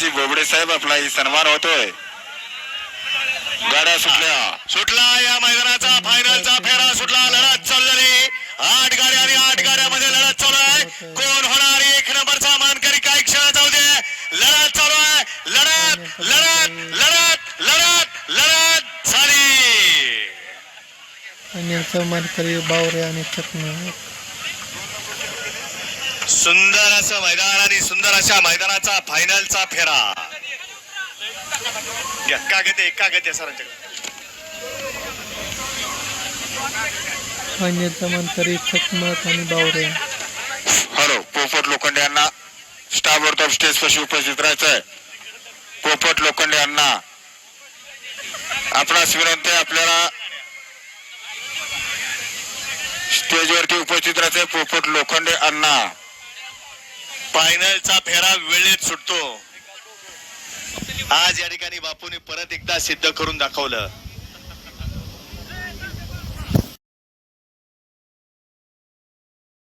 जी बोबडे साहेब आपला ही सन्मान होतोय. गाड्या सुटल्या. सुटला या मैदानाचा फायनलचा फेरा सुटला. लढत चाललेली. आठ गाड्या आणि आठ गाड्यामध्ये लढत चालू आहे. कोण होणार? एक नंबरचा मानकरी काही क्षण जाऊ दे. लढत चालू आहे. लढत लढत लढत लढत लढत झाली. आणि मानकरी बावरे आणि चकना. सुंदर असं मैदान आणि सुंदर अशा मैदानाचा फायनलचा फेरा. कागद आहे कागद आहे सरांच्याकडे. चकमक आणि बावरे. हॅलो पोपट लोखंडे यांना स्टाफ वर टॉप स्टेज पाशी उपस्थित राहायचंय. पोपट लोखंडे यांना आपणास विनंती आहे आपल्याला स्टेजवरती उपस्थित राहायचंय पोपट लोखंडे अण्णा फायनलचा फेरा वेळेत सुटतो. आज या ठिकाणी बापूने परत एकदा सिद्ध करून दाखवलं.